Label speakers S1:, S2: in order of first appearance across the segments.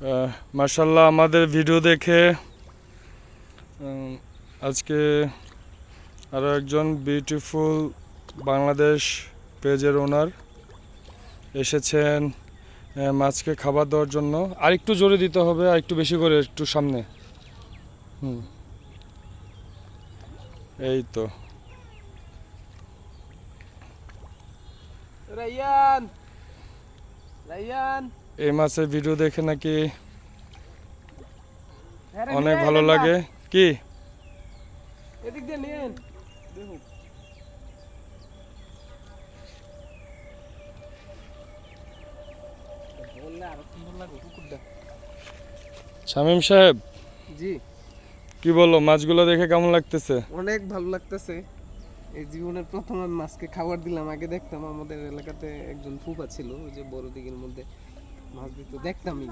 S1: মার্শাল্লাহ আমাদের ভিডিও দেখে আজকে আরও একজন বিউটিফুল বাংলাদেশ পেজের ওনার এসেছেন মাছকে খাবার দেওয়ার জন্য। আর একটু জোরে দিতে হবে, আর একটু বেশি করে একটু সামনে। হুম। এই তো।
S2: রাইয়ান! রাইয়ান!
S1: এই মাছের ভিডিও দেখে নাকি
S2: হ্যাঁ
S1: অনেক ভালো লাগে। কি?
S2: এদিক দিয়ে নিন
S1: শামীম সাহেব
S2: জি।
S1: কি বলো মাছগুলো দেখে কেমন লাগতেছে?
S2: অনেক ভালো লাগতেছে। এই জীবনের প্রথম আমি মাছকে খাবার দিলাম। আগে দেখতাম আমাদের এলাকাতে একজন ফুপা ছিল ওই যে বড় দিঘির মধ্যে। মাছ দিত দেখতামই।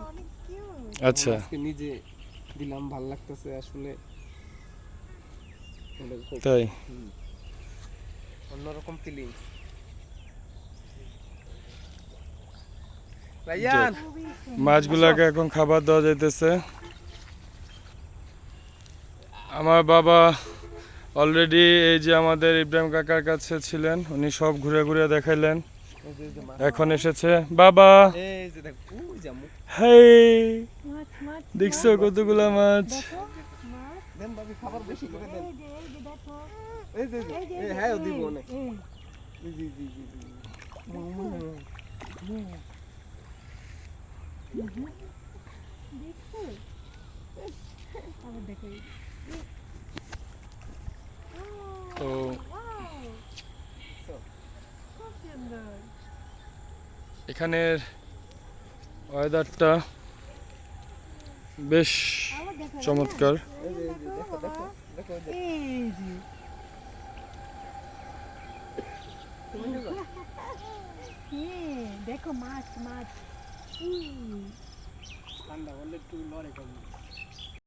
S1: আচ্ছা।
S2: আজকে নিজে দিলাম ভালো লাগতেছে আসলে।
S1: তাই?
S2: অন্যরকম ফিলিং রাইয়ান
S1: মাছগুলাকে এখন খাবার দেওয়া যাইতেছে। আমার বাবা অলরেডি এই যে আমাদের ইব্রাহিম কাকার কাছে ছিলেন উনি সব ঘুরে ঘুরে দেখাইলেন। এখন এসেছে বাবা। দেখছ কতগুলা মাছ। তো এখানের ওয়েদারটা বেশ চমৎকার
S2: দেখো।
S3: হ্যাঁ মাছ মাছ
S2: ঠান্ডা